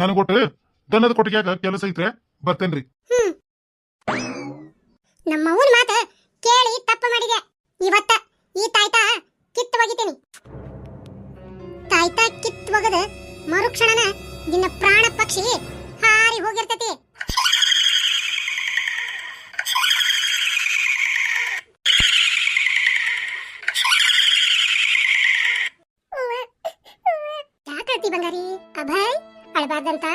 ನನಗೊಟ್ಟು ದನದ ಕೊಟ್ಟಿಗೆ ಕೆಲಸ ಐತ್ರೆ ಬರ್ತೇನ್ರಿ. ನಮ್ಮ ಅವ್ವನ ಮಾತ ಕೇಳಿ ತಪ್ಪ ಮಾಡಿದೆ. ಇವತ್ತ ಈ ತಾಯ್ತ ಕಿತ್ತು ಒಗಿತೀನಿ. ತಾಯ್ತ ಕಿತ್ತು ಒಗದ ಮರುಕ್ಷಣನ ನಿನ್ನ ಪ್ರಾಣ ಪಕ್ಷಿ ಹಾರಿ ಹೋಗಿರ್ತತಿ. ಅಳಬಾರ್ದಂತ?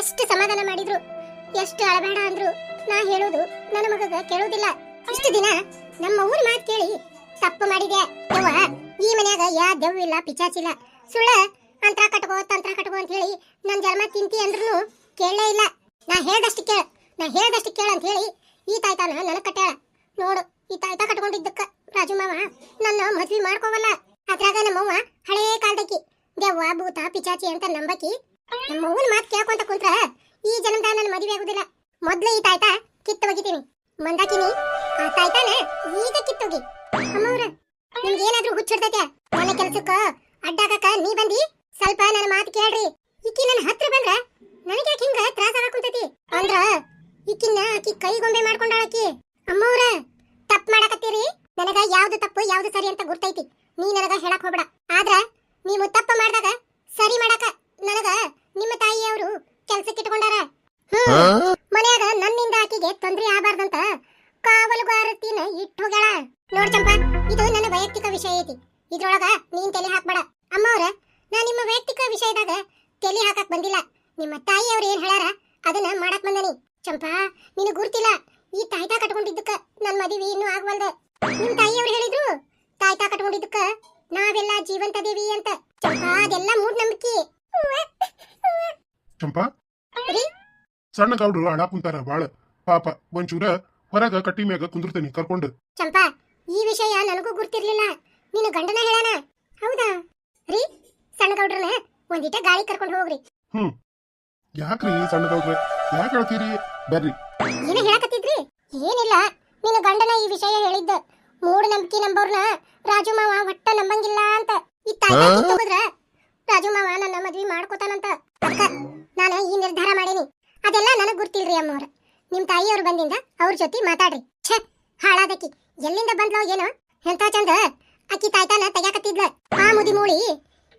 ಎಷ್ಟು ಸಮಾಧಾನ ಮಾಡಿದ್ರು. ಎಷ್ಟು ಅಳಬೇಡ ಅಂದ್ರು. ನಾ ಹೇಳೋದು ನನ್ನ ಮಗಗ ಕೇಳೋದಿಲ್ಲ. ಇಷ್ಟು ದಿನ ನಮ್ಮ ಊರ್ ಮಾತು ಕೇಳಿ ತಪ್ಪು ಮಾಡಿದೆ. ಅವ್ವ, ಈ ಮನ್ಯಾಗ ಯಾ ದೆವ್ ಇಲ್ಲ ಪಿಚಾಚಿಲ್ಲ ಸುಳ್ಳ ಅಂತ್ರ ಕಟ್ಕೋ, ತಂತ್ರ ಕಟ್ಕೋ ಅಂತ ಹೇಳಿ ನನ್ನ ಜನ್ಮ ತಿಂತಿ ಅಂದ್ರೂ ಕೇಳಲೇ ಇಲ್ಲ. ನಾ ಹೇಳ್ದಷ್ಟು ಕೇಳ, ನಾ ಹೇಳ್ದಷ್ಟು ಕೇಳ ಅಂತ ಹೇಳಿ ಈ ತಾಯ್ತಾನ ನನಗೆ ಕಟ್ಟಾಳ ನೋಡು, ಈ ತಾಯ್ತ ಕಟ್ಕೊಂಡಿದ್ದಕ್ಕ ರಾಜು ಮಾವ ನನ್ನ ಮದ್ವಿ ಮಾಡ್ಕೋವಲ್ಲ. ಅದ್ರಾಗ ನಮ್ಮವ್ವ ಹಳೇ ಕಾಲದಕ್ಕಿ ದೆವ್ವ ಭೂತ, ಪಿಚಾಚಿ ಅಂತ ನಂಬಕಿ. ನಮ್ಮ ಅವ್ವನ ಮಾತು ಕೇಳ್ಕೊಂತ ಕುಂತ್ರ ಈ ಜನ್ಮದ ನನ್ನ ಮದುವೆ ಆಗುದಿಲ್ಲ. ಮೊದ್ಲು ಈ ತಾಯ್ತ ಕಿತ್ತು ಒಗಿತೀನಿ ಮಂದಾಕಿನಿ, ಆ ತಾಯ್ತಾನ ಈಗ ಕಿತ್ತೋಗಿ. ಅಮ್ಮವ್ರ ನಿಮ್ಗೆ ಏನಾದ್ರೂ ಹುಚ್ಚಿಡ್ತೈತೆ ನನ್ನ ಕೆಲ್ಸಕ್ಕ ಅಡ್ಡಾಕಕ್ಕ ನೀ ಬಂದಿ? ಸ್ವಲ್ಪ ನನ್ನ ಮಾತು ಕೇಳ್ರಿ. ಇಕ್ಕಿ ನನ್ನ ಹತ್ರ ಬಂದ್ರ ನನಗೆ ಯಾಕೆ ಹಿಂಗ ತ್ರಾಸ ಆಗಾಕುಂತೈತಿ? ಅಂದ್ರ ಇಕ್ಕಿನ್ನ ಆಕಿ ಕೈಗೊಂಬೆ ಮಾಡ್ಕೊಂಡಾಳಕಿ. ಅಮ್ಮವ್ರ, ತಪ್ಪು ಮಾಡಕತ್ತೀರಿ? ನನಗ ಯಾವ್ದು ತಪ್ಪು, ಯಾವ್ದು ಸರಿ ಅಂತ ಗುರ್ತೈತಿ. ನೀ ನನಗ ಹೇಳಕ್ ಹೋಗ್ಬೇಡ. ಆದ್ರ ನೀವು ತಪ್ಪ ಮಾಡಿದಾಗ ಸರಿ ಮಾಡಾಕ ನನಗ ನಿಮ್ಮ ತಾಯಿಯವರು ಕೆಲ್ಸಕ್ಕೆ ಇಟ್ಕೊಂಡಾರ. ಮನ್ಯಾಗ ನನ್ನಿಂದ ಆಕಿಗೆ ತೊಂದರೆ ಆಗಬಾರ್ದಂತ ಕಾವಲುಗಾರತಿನ ಇಟ್ಟು ಹೋಗ್ಯಾಳ. ನೋಡ್ ಚಂಪ ಇದು ನನ್ನ ವೈಯಕ್ತಿಕ ವಿಷಯ ಐತಿ. ಇದ್ರೊಳಗ ನೀನ್ ತಲೆ ಹಾಕ್ಬೇಡ. ಅಮ್ಮವ್ರ ನಾ ನಿಮ್ಮ ವೈಯಕ್ತಿಕ ವಿಷಯದಾಗ ತಲೆ ಹಾಕಕ್ ಬಂದಿಲ್ಲ. ನಿಮ್ಮ ತಾಯಿಯವ್ರು ಏನ್ ಹೇಳ್ಯಾರ ಅದನ್ನ ಮಾಡಕ್ ಬಂದನಿ. ಚಂಪಾ ನಿನ್ ಗುರ್ತಿಲ್ಲ ಈ ತಾಯ್ತಾ ಕಟ್ಕೊಂಡಿದ್ದಕ್ಕ ನನ್ ಮದುವೆ ಇನ್ನೂ ಆಗ್ವಲ್ದ. ನಿಮ್ ತಾಯಿಯವ್ರು ಹೇಳಿದ್ರು ತಾಯ್ತಾ ಕಟ್ಕೊಂಡಿದ್ದಕ್ಕ ನಾವೆಲ್ಲ ಜೀವಂತ ದೇವಿ ಅಂತ. ಚಂಪಾ ಅದೆಲ್ಲ ಮೂಢನಂಬಿಕೆ ಚಂಪಾ? ರೀ? ಸಣ್ಣ ಗೌಡ್ರು ಅಳ ಕುಂತಾರ ಬಾಳ. ಪಾಪ ಒಂಚೂರ ಹೊರಗ ಕಟ್ಟಿ ಮ್ಯಾಗ ಕುಂದಿರ್ತೇನಿ ಕರ್ಕೊಂಡು. ಚಂಪಾ ಈ ವಿಷಯ ನನಗೂ ಗುರ್ತಿರ್ಲಿಲ್ಲ. ನಿನ್ನ ಗಂಡನ ಹೇಳಣ. ಹೌದಾ? ರೀ ಸಣ್ಣ ಗೌಡ್ರನ ಒಂದಿಟ ಗಾಳಿ ಕರ್ಕೊಂಡು ಹೋಗ್ರಿ. ಹ್ಮ್. ಯಾಕ್ರಿ ಸಣ್ಣ ಗೌಡ್ರ? ಯಾಕೆ ಹೇಳ್ತೀರಿ? ಬರ್ರಿ. ಏನ ಹೇಳಕತ್ತಿದ್ರಿ? ಏನಿಲ್ಲ. ನಿನ್ನ ಗಂಡನ ಈ ವಿಷಯ ಹೇಳಿದ್ದ. ಮೂಢ ನಂಬಿಕೆ ನಂಬೋರ್ನ ರಾಜು ಮಾವ ಒಟ್ಟ ನಂಬಂಗಿಲ್ಲ ಅಂತ. ಈ ತಾಯಿ ತಗೋದ್ರ ರಾಜು ಮಾವ ನನ್ನ ಮದ್ವಿ ಮಾಡ್ಕೋತಾನಂತ. ಅಕ್ಕ ನಾನು ಈ ನಿರ್ಧಾರ ಮಾಡೇನಿ. ಅದೆಲ್ಲ ನನಗ್ ಗುರ್ತಿಲ್ರಿ ಅಮ್ಮವ್ರ. ನಿಮ್ ತಾಯಿಯವ್ರು ಬಂದಿಂದ ಅವ್ರ ಜೊತೆ ಮಾತಾಡ್ರಿ. ಛೇ ಹಾಳಾದಕಿ. ಎಲ್ಲಿಂದ ಬಂದ್ಲೋ ಏನೋ? ಎಂತ ಚಂದ? ಅಕ್ಕಿ ತಾಯ್ತಾನ ತೆಗ್ಯಾಕತ್ತಿದ್ಲ. ಆ ಮುದಿ ಮೂಳಿ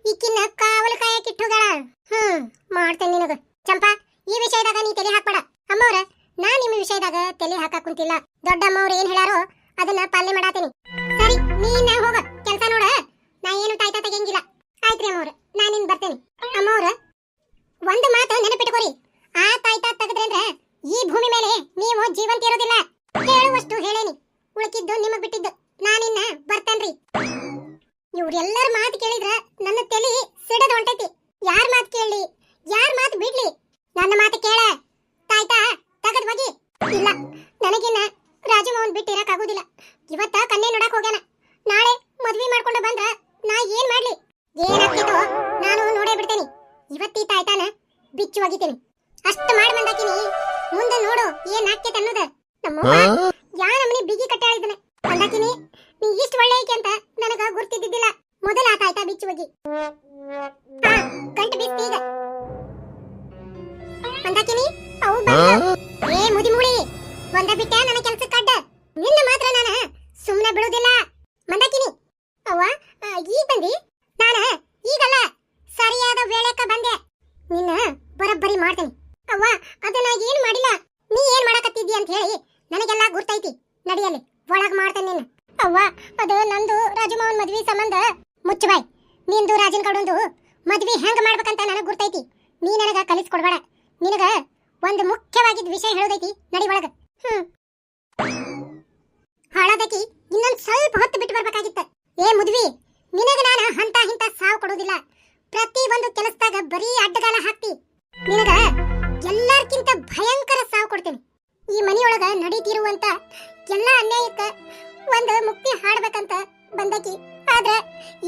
ಈಕಿನ್ನ ಕಾವಲು ಕಾಯಕ್ಕಿಟ್ಟೋಗಳ ಹ್ಮ್ ಮಾಡ್ತೇನೆ ನಿನಗ. ಚಂಪಾ ಈ ವಿಷಯದಾಗ ನೀ ತಲೆ ಹಾಕ್ಬೇಡ. ಅಮ್ಮವ್ರ ನಾ ನಿಮ್ಮ ವಿಷಯದಾಗ ತಲೆ ಹಾಕಾಕುಂತಿಲ್ಲ ದೊಡ್ಡಮ್ಮವ್ರು ಏನ್ ಹೇಳಾರೋ ಅದನ್ನ ಪಾಲನೆ ಮಾಡಾತೀನಿ. ಸರಿ, ನೀನ್ ಹೋಗ. ಕೆಲಸ ನೋಡ. ನಾ ಏನು ತಾಯ್ತಾ ತೆಗಿಯಂಗಿಲ್ಲ. ಆಯ್ತ್ರಿ ಅಮ್ಮವ್ರ ನಾನಿನ್ ಬರ್ತೇನೆ. ಅಮ್ಮವ್ರ, ಒಂದು ಮಾತು ನೆನಪಿಟ್ಕೋರಿ. ಆ ತಾಯ್ತಾ ತೆಗೆದ್ರಂದ್ರ ಈ ಭೂಮಿ ಮೇಲೆ ನೀವು ಜೀವಂತ ಇರೋದಿಲ್ಲ. ಹೇಳುವಷ್ಟು ಹೇಳೇನಿ. ಉಳ್ಕಿದ್ದು ನಿಮಗ್ ಬಿಟ್ಟಿದ್ದು. ನಾನಿನ್ನ ಬರ್ತೇನ್ರಿ. ಇವ್ರೆಲ್ಲರ ಮಾತು ಕೇಳಿದ್ರ ನನ್ನ ತಲೆ ಸಿಡದ ಹೊಂಟೈತಿ ಯಾರ್ ಮಾತು ಕೇಳಲಿ ಯಾರ್ ಮಾತು ಬಿಡ್ಲಿ ನನ್ನ ಮಾತು ಕೇಳ ತಾಯ್ತಾ ತಗದ್ ಹೋಗಿ ಇಲ್ಲ ನನಗಿನ್ನ ರಾಜು ಮೌನ್ ಬಿಟ್ಟು ಇರಕ್ಕಾಗೋದಿಲ್ಲ ಇವತ್ತ ಕನ್ನೆ ನೋಡಕ್ ಹೋಗ್ಯಾನ ನಾಳೆ ಮದ್ವಿ ಮಾಡ್ಕೊಂಡು ಬಂದ್ರ ನಾ ಏನ್ ಮಾಡ್ಲಿ ಏನಾಗ್ತಿತ್ತು ನಾನು ನೋಡೇ ಬಿಡ್ತೇನೆ ಇವತ್ತಿ ತಾಯ್ತಾನ ಬಿಚ್ಚು ಒಗಿತೀನಿ ಅಷ್ಟು ಮಾಡಿ ಬಂದಾಕಿನಿ. ಮುಂದೆ ನೋಡು ಏನ್ ಆಗ್ತೈತೆ ಅನ್ನೋದ. ನಮ್ಮ ಯಾ ನಮ್ಮನೆ ಬಿಗಿ ಕಟ್ಟಾಳಿದನೆ ಬಂದಾಕಿನಿ. ನೀ ಇಷ್ಟ ಒಳ್ಳೆ ಐಕೆ ಅಂತ ನನಗ ಗುರ್ತಿದ್ದಿದ್ದಿಲ್ಲ. ಮೊದಲ ಆತ ಆಯ್ತಾ ಬಿಚ್ಚು ಒಗಿ ಹಾ ಗಂಟು ಬಿಸ್ತಿ ಈಗ. ಬಂದಾಕಿನಿ? ಅವು. ಏ ಮುದಿ ಮುಡಿ ಒಂದ ಬಿಟ್ಟ ನನ್ನ ಕೆಲಸ ಅಡ್ಡ. ನಿನ್ನ ಮಾತ್ರ ನಾನ. ಸುಮ್ಮನೆ ಬಿಡೋದಿಲ್ಲ. ಮಂದಾಕಿನಿ ಅವ್ವ ಈಗ ಬಂದಿ? ನಾನ ಈಗಲ್ಲ. ಸರಿಯಾದ ವೇಳೆಕ ಬಂದೆ. ಬರಬ್ಬರಿ ಮಾಡ್ತೀನಿ. ಅವ್ವ ಅದನ್ನ ಏನ್ ಮಾಡಿಲ್ಲ? ನೀ ಏನ್ ಮಾಡಕತ್ತಿದ್ದಿ ಅಂತ ಹೇಳಿ ನನಗೆಲ್ಲ ಗುರ್ತೈತಿ ನಡಿಯಲ್ಲಿ. ಒಳಗ್ ಮಾಡ್ತೇನೆ ನೀನು. ಅವ್ವ, ಅದು ನಂದು ರಾಜು ಮದ್ವಿ ಸಂಬಂಧ. ಮುಚ್ಚಬಾಯ್, ನಿಂದು ರಾಜನ್ ಕಡೊಂದು ಮದ್ವಿ ಹೆಂಗ್ ಮಾಡ್ಬೇಕಂತ ನನಗ್ ಗುರ್ತೈತಿ. ನೀ ನನಗ ಕಲಿಸ್ಕೊಡ್ಬೇಡ. ನಿನಗ ಒಂದು ಮುಖ್ಯವಾಗಿದ್ದ ವಿಷಯ ಹೇಳೋದೈತಿ ನಡಿ ಒಳಗ. ಹ್ಮ್. ಹಾಳಾದಕಿ ಇನ್ನೊಂದ್ ಸ್ವಲ್ಪ ಹೊತ್ತು ಬಿಟ್ಟು ಬರ್ಬೇಕಾಗಿತ್ತ. ಏ ಮುದ್ವಿ, ನಿನಗ ನಾನು ಹಂತ ಹಿಂತ ಸಾವು ಕೊಡೋದಿಲ್ಲ ಪ್ರತಿ ಒಂದು ಕೆಲಸದಾಗ ಬರೀ ಅಡ್ಡಗಾಲ ಹಾಕ್ತಿ. ನಿನಗ ಎಲ್ಲರ್ಕಿಂತ ಭಯಂಕರ ಸಾವು ಕೊಡ್ತೇನೆ. ಈ ಮನೆಯೊಳಗ ನಡೀತಿರುವಂತ ಎಲ್ಲ ಅನ್ಯಾಯಕ್ಕ ಒಂದು ಮುಕ್ತಿ ಹಾಡ್ಬೇಕಂತ ಬಂದಕಿ. ಆದ್ರೆ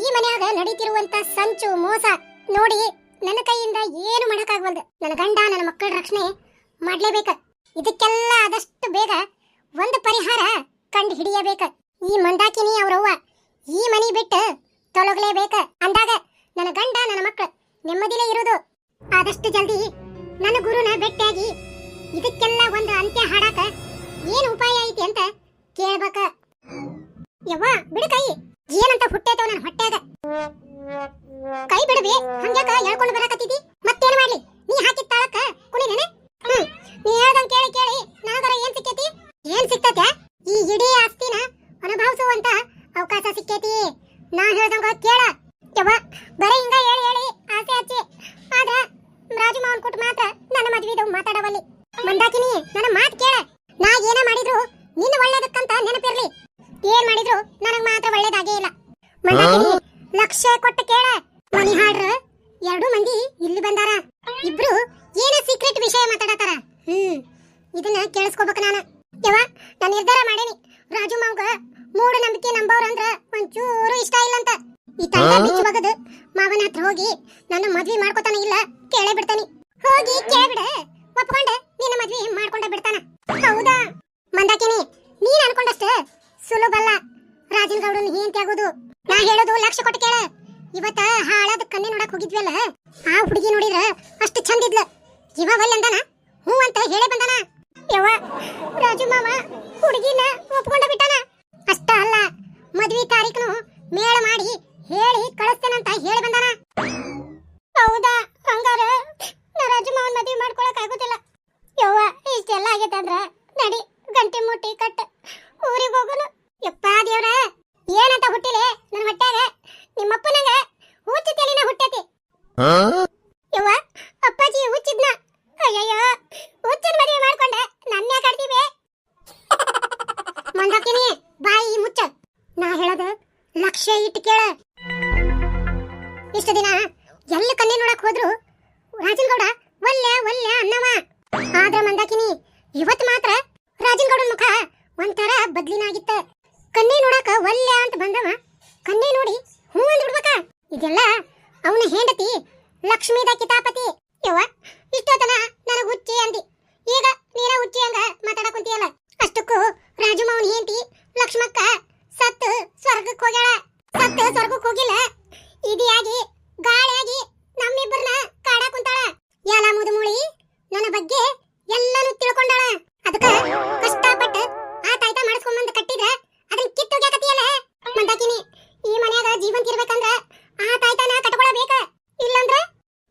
ಈ ಮನೆಯಾಗ ನಡೀತಿರುವಂತ ಸಂಚು, ಮೋಸ ನೋಡಿ ನನ್ನ ಕೈಯಿಂದ ಏನು ಮಾಡಕ್ಕಾಗವಲ್ದು. ನನ್ನ ಗಂಡ, ನನ್ನ ಮಕ್ಕಳ ರಕ್ಷಣೆ ಮಾಡ್ಲೇಬೇಕ. ಇದಕ್ಕೆಲ್ಲ ಆದಷ್ಟು ಬೇಗ ಒಂದು ಪರಿಹಾರ ಕಂಡು ಹಿಡಿಯಬೇಕ ಈ ಮಂದಾಕಿನಿ ಅವ್ರವ್ವ ಈ ಮನಿ ಬಿಟ್ಟು ತೊಲಗಲೇಬೇಕ. ಅಂದಾಗ ನನ್ನ ಗಂಡ, ನನ್ನ ಮಕ್ಕಳು ನೆಮ್ಮದಿಲೇ ಆದಷ್ಟು ಜಲ್ದಿ ನನ್ನ ಗುರುನ ಬೆಟ್ಟಾಗಿ ಇದಕ್ಕೆಲ್ಲ ಒಂದು ಅಂತ್ಯ ಹಾಡಾಕ ಏನು ಉಪಾಯ ಐತಿ ಅಂತ ಕೇಳಬೇಕ. ಯವ್ವ, ಬಿಡು ಕೈ. ಏನಂತ ಹುಟ್ಟೈತವ ನನ್ನ ಹೊಟ್ಟೆಗ. ಮಾತಾಡವಲ್ಲಿ. ಮಂದಾಕಿನಿ ನನ್ನ ಮಾತು ಕೇಳ. ನಾ ಏನ ಮಾಡಿದ್ರು ನಿನ್ನ ಒಳ್ಳೇದಕ್ಕಂತ ನೆನಪಿರ್ಲಿ. ಏನ್ ಮಾಡಿದ್ರು ನನಗ್ ಮಾತ್ರ ಒಳ್ಳೇದಾಗೇ ಇಲ್ಲ. ಮಂದಾಕಿನಿ ಲಕ್ಷ ಕೊಟ್ಟು ಕೇಳ. ಮನಿ ಹಾಡ್ರ ಎರಡು ಮಂದಿ ಇಲ್ಲಿ ಬಂದಾರ. ಇಬ್ರು ಏನ ಸೀಕ್ರೆಟ್ ವಿಷಯ ಮಾತಾಡತಾರ ಹ್ಮ್ ಇದನ್ನ ಕೇಳಿಸ್ಕೋಬೇಕು ನಾನು. ಯಾವ ನಾನು ನಿರ್ಧಾರ ಮಾಡೇನಿ. ರಾಜು ಮಾವಗ ಮೂಢ ನಂಬಿಕೆ ನಂಬವ್ರ ಅಂದ್ರ ಒಂಚೂರು ಇಷ್ಟ ಇಲ್ಲ ಅಂತ ಈ ತಂದೆ ಬಿಚ್ಚು ಬಗದು ಮಾವನ ಹತ್ರ ಹೋಗಿ ನನ್ನ ಮದ್ವಿ ಮಾಡ್ಕೊತಾನ ಇಲ್ಲ ಕೇಳೇ ಬಿಡ್ತಾನಿ. ಹೋಗಿ ಕೇಳ್ಬಿಡ. ಒಪ್ಕೊಂಡೆ ನಿನ್ನ ಮದ್ವೆ ಮಾಡ್ಕೊಂಡ ಬಿಡ್ತಾನ. ಹೌದಾ? ಮಂದಾಕಿನಿ, ನೀನ್ ಅನ್ಕೊಂಡಷ್ಟ ಸುಲಭಲ್ಲ ರಾಜನ್ ಗೌಡನ್ ಏನ್ ಆಗೋದು. ನಾ ಹೇಳೋದು ಲಕ್ಷ ಕೊಟ್ಟು ಕೇಳ. ಇವತ್ತ ಹಾಳಾದ ಕಣ್ಣಿ ನೋಡಕ್ ಹೋಗಿದ್ವಲ್ಲ? ಆ ಹುಡುಗಿ ನೋಡಿದ್ರ ಅಷ್ಟು ಚಂದ ಇದ್ಲ. ಇವ ಬಲ್ ಅಂದಾನ? ಹ್ಞೂ ಅಂತ ಹೇಳೇ ಬಂದಾನ. ಯವ್ವ, ರಾಜು ಮಾವ, ಹುಡುಗಿನ ಒಪ್ಕೊಂಡ ಬಿಟ್ಟಾನ? ಅಷ್ಟ ಅಲ್ಲ, ಮದ್ವಿ ತಾರೀಖನು ಮೇಳ ಮಾಡಿ ಹೇಳಿ ಇಷ್ಟು ದಿನ ಎಲ್ಲಿ ಕನ್ನೆ ನೋಡಕ್ ಹೋದ್ರು? ರಾಜನಗೌಡ, ಒಲ್ಲೆ ಒಲ್ಲೆ ಅನ್ನವ. ಆದ್ರ ಮಂದಾಕಿನಿ, ಇವತ್ ಮಾತ್ರ ರಾಜನ್ ಮುಖ ಒಂಥರ ಬದ್ಲಿನಾಗಿತ್ತ. ಕನ್ನೆ ನೋಡಕ ಒಲ್ಲೆ ಅಂತ ಬಂದವ. ಕನ್ನೆ ನೋಡಿ ಹೂ ಅಂದ್ ಇದೆಲ್ಲ ಅವನ ಹೆಂಡತಿ ಲಕ್ಷ್ಮೀದ ಕಿತಾಪತಿ. ಯವ್ವ, ಇಷ್ಟೊತ್ತನ ನನಗ ಹುಚ್ಚಿ ಅಂದಿ. ಈಗ ನೀನ ಹುಚ್ಚಿ ಹಂಗ ಮಾತಾಡಕ್ ಕುಂತಿಯಲ್ಲ? ಅಷ್ಟಕ್ಕೂ ರಾಜು ಮಾವನ್ ಹೆಂಡತಿ ಲಕ್ಷ್ಮಕ್ಕ ಸತ್ತು ಸ್ವರ್ಗಕ್ಕೆ ಹೋಗ್ಯಾಳ. ಸತ್ತು ಸ್ವರ್ಗಕ್ಕೆ ಹೋಗಿಲ್ಲ. ಇದಿಯಾಗಿ, ಗಾಳಿಯಾಗಿ ನಮ್ಮಿಬ್ಬರನ್ನ ಕಾಡ ಕುಂತಾಳ. ಎಲ್ಲ ಮುದುಮುಳಿ ನನ್ನ ಬಗ್ಗೆ ಎಲ್ಲಾನು ತಿಳ್ಕೊಂಡಾಳ. ಅದಕ್ಕ ಕಷ್ಟಪಟ್ಟು ಆ ತಾಯ್ತ ಮಾಡಿಸ್ಕೊಂಬಂದ್ ಕಟ್ಟಿದ್ರ ಅದನ್ನ ಕಿತ್ತು ಕಿತ್ತೋಗ್ಯಾಕತಿಯಲ್ಲ ಮಂದಾಕಿನಿ, ಈ ಮನ್ಯಾಗ ಜೀವಂತ ಇರ್ಬೇಕಂದ್ರ ಆ ತಾಯ್ತನ ಕಟ್ಕೊಳಬೇಕ? ಇಲ್ಲಂದ್ರ?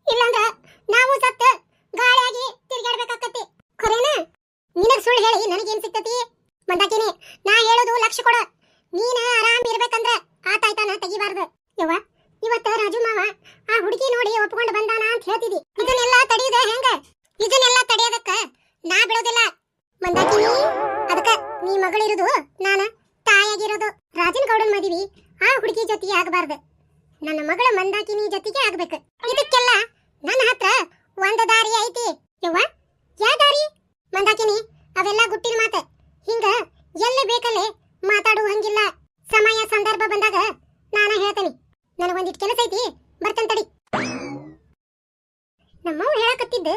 ಇಲ್ಲಂದ್ರ ನಾವು ಸತ್ತ ಗಾಳಿಯಾಗಿ ತಿರ್ಗಾಡ್ಬೇಕಾಕತಿ ಖರೇನ? ನಿನಗ್ ಸುಳ್ಳು ಹೇಳಿ ನನಗೇನ್ ಸಿಗ್ತತಿ? ಮಂದಾಕಿನಿ, ನಾ ಹೇಳೋದು ಲಕ್ಷ ಕೊಡ. ನೀನ ಆರಾಮ ಇರ್ಬೇಕಂದ್ರ ಆ ತಾಯ್ತನ ತೆಗಿಬಾರ್ದು. ಯವ್ವ ಇವತ್ತ ರಾಜು ಮಾವ ಆ ಹುಡುಗಿ ನೋಡಿ ಒಪ್ಕೊಂಡು ಬಂದಾನ ಅಂತ ಹೇಳ್ತಿದಿ. ಇದನ್ನೆಲ್ಲ ತಡೆಯುದ ಹೆಂಗ? ಇದನ್ನೆಲ್ಲ ತಡೆಯೋದಕ್ಕ ನಾ ಬಿಡೋದಿಲ್ಲ. ಮಂದಾಕಿನಿ, ಅದಕ್ಕ ನೀ ಮಗಳಿರುದು ನಾನ ತಾಯಾಗಿರೋದು ರಾಜನ್ ಗೌಡನ್ ಮದಿವಿ ಆ ಹುಡುಗಿ ಜೊತೆಗೆ ಆಗಬಾರ್ದು. ನನ್ನ ಮಗಳ ಮಂದಾಕಿನಿ ಜೊತೆಗೆ ಆಗ್ಬೇಕು. ಇದಕ್ಕೆಲ್ಲ ನನ್ನ ಹತ್ರ ಒಂದ ದಾರಿ ಐತಿ. ಯವ್ವ, ಯಾ ದಾರಿ? ಮಂದಾಕಿನಿ, ಅವೆಲ್ಲ ಗುಟ್ಟಿನ ಮಾತ. ಹಿಂಗ ಎಲ್ಲಿ ಬೇಕಲ್ಲೇ ಮಾತಾಡುವಂಗಿಲ್ಲ. ಸಮಯ, ಸಂದರ್ಭ ಬಂದಾಗ ನನಗೊಂದಿಟ್ ಕೆಲಸ ಐತಿ, ಬರ್ತನ್ ತಡಿ. ನಮ್ಮವ್ ಹೇಳಕತ್ತಿದ್ದ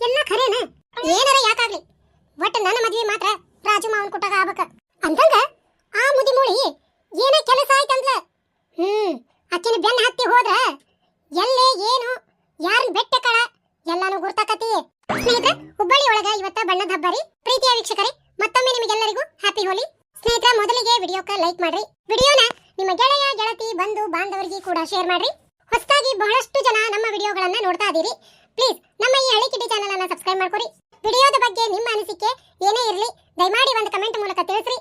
ಎಲ್ಲ ಖರೇನ? ಏನಾರ ಯಾಕಾಗ್ಲಿ ಒಟ್ಟ ನನ್ನ ಮದ್ವೆ ಮಾತ್ರ ರಾಜು ಮಾವನ್ ಕೊಟ್ಟಾಗ ಆಗ್ಬೇಕ. ಅಂತಂಗ ಆ ಮುದಿ ಮೂಳಿ ಏನ ಕೆಲಸ ಆಯ್ತಂದ್ಲ ಹ್ಮ್, ಅಕ್ಕಿನ ಬೆನ್ನ ಹತ್ತಿ ಹೋದ್ರ ಎಲ್ಲೇ ಏನು ಯಾರನ್ನ ಬೆಟ್ಟ ಕಳ ಎಲ್ಲಾನು ಗುರ್ತಾಕತಿ ಸ್ನೇಹಿತರೆ, ಹುಬ್ಬಳ್ಳಿ ಒಳಗ ಇವತ್ತ ಬಣ್ಣದ ಹಬ್ಬರಿ. ಪ್ರೀತಿಯ ವೀಕ್ಷಕರೇ, ಮತ್ತೊಮ್ಮೆ ನಿಮಗೆಲ್ಲರಿಗೂ ಹ್ಯಾಪಿ ಹೋಲಿ ಸ್ನೇಹಿತರೆ, ಮೊದಲಿಗೆ ವಿಡಿಯೋಕ ಲೈಕ್ ಮಾಡ್ರಿ. ವಿಡಿಯೋನ ನಿಮ್ಮ ಗೆಳೆಯ, ಗೆಳತಿ, ಬಂಧು, ಬಾಂಧವರಿಗೆ ಕೂಡ ಶೇರ್ ಮಾಡ್ರಿ. ಹೊಸದಾಗಿ ಬಹಳಷ್ಟು ಜನ ನಮ್ಮ ವಿಡಿಯೋಗಳನ್ನ ನೋಡ್ತಾ ಇದೀರಿ. ಪ್ಲೀಸ್ ನಮ್ಮ ಈ ಹಳ್ಳಿ ಕಿಟಿ ಚಾನಲ್ ಅನ್ನ ಸಬ್ಸ್ಕ್ರೈಬ್ ಮಾಡ್ಕೊರಿ. ವಿಡಿಯೋದ ಬಗ್ಗೆ ನಿಮ್ಮ ಅನಿಸಿಕೆ ಏನೇ ಇರಲಿ, ದಯಮಾಡಿ ಒಂದು ಕಮೆಂಟ್ ಮೂಲಕ ತಿಳಿಸ್ರಿ.